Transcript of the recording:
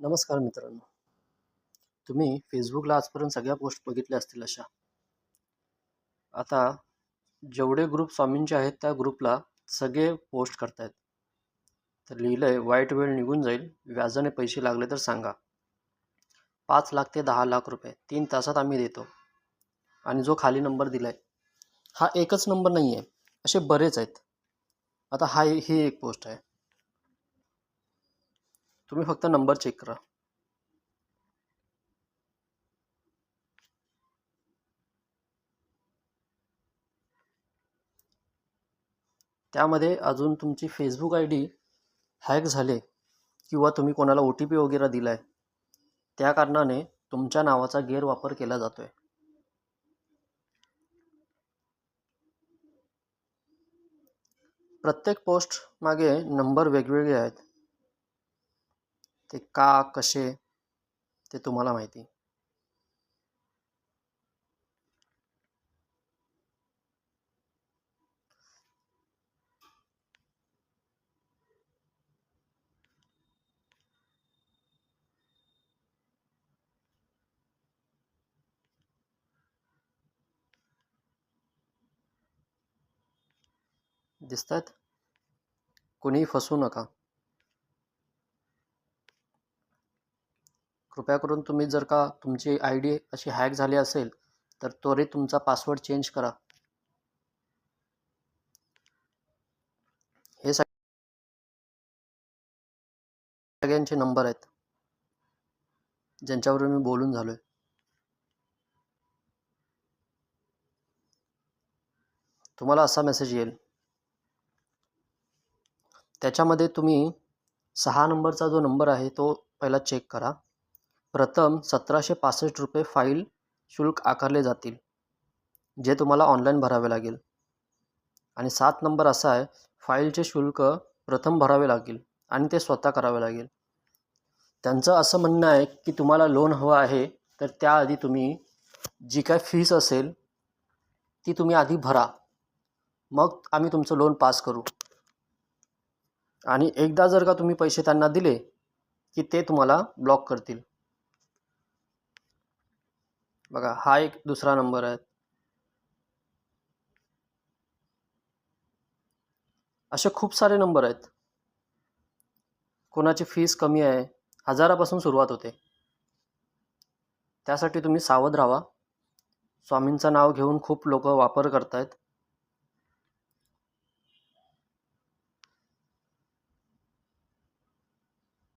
नमस्कार मित्रांनो. तुम्ही फेसबुकला आजपर्यंत सगळ्या पोस्ट बघितल्या असतील अशा. आता जेवढे ग्रुप स्वामींचे आहेत त्या ग्रुपला सगळे पोस्ट करतायत. तर लिहिलं आहे वाईट वेळ निघून जाईल व्याजाने पैसे लागले तर सांगा. पाच लाख ते दहा लाख रुपये तीन तासात आम्ही देतो. आणि जो खाली नंबर दिला आहे हा एकच नंबर नाही आहे असे बरेच आहेत. आता हा ही एक पोस्ट आहे. तुम्ही फक्त नंबर चेक करा. त्यामध्ये अजून तुमची फेसबुक आय डी हॅक झाले किंवा तुम्ही कोणाला ओ टी पी वगैरे दिला आहे त्या कारणाने तुमच्या नावाचा गैरवापर केला जातो आहे प्रत्येक पोस्ट मागे नंबर वेगवेगळे आहेत. ते का कसे ते तुम्हाला माहिती. दिसतात कुणीही फसू नका. कृपया करून तुम्ही जर का तुमची आय डी अशी हॅक झाली असेल तर त्वरित तुमचा पासवर्ड चेंज करा. हे सगळ्यांचे नंबर आहेत ज्यांच्यावर मी बोलून झालो आहे तुम्हाला असा मेसेज येईल. त्याच्यामध्ये तुम्ही सहा नंबरचा जो नंबर आहे तो पहिला चेक करा. प्रथम सतराशे पासष्ट रुपये फाईल शुल्क आकारले जातील जे तुम्हाला ऑनलाईन भरावे लागेल. आणि सात नंबर असा आहे फाईलचे शुल्क प्रथम भरावे लागेल आणि ते स्वतः करावे लागेल. त्यांचं असं म्हणणं आहे की तुम्हाला लोन हवं आहे तर त्याआधी तुम्ही जी काय फीस असेल ती तुम्ही आधी भरा. मग आम्ही तुमचं लोन पास करू. आणि एकदा जर का तुम्ही पैसे त्यांना दिले की ते तुम्हाला ब्लॉक करतील. बघा हा एक दुसरा नंबर आहे. असे खूप सारे नंबर आहेत. कोणाची फीस कमी आहे हजारापासून सुरुवात होते. त्यासाठी तुम्ही सावध राहा. स्वामींचं नाव घेऊन खूप लोक वापर करतायत.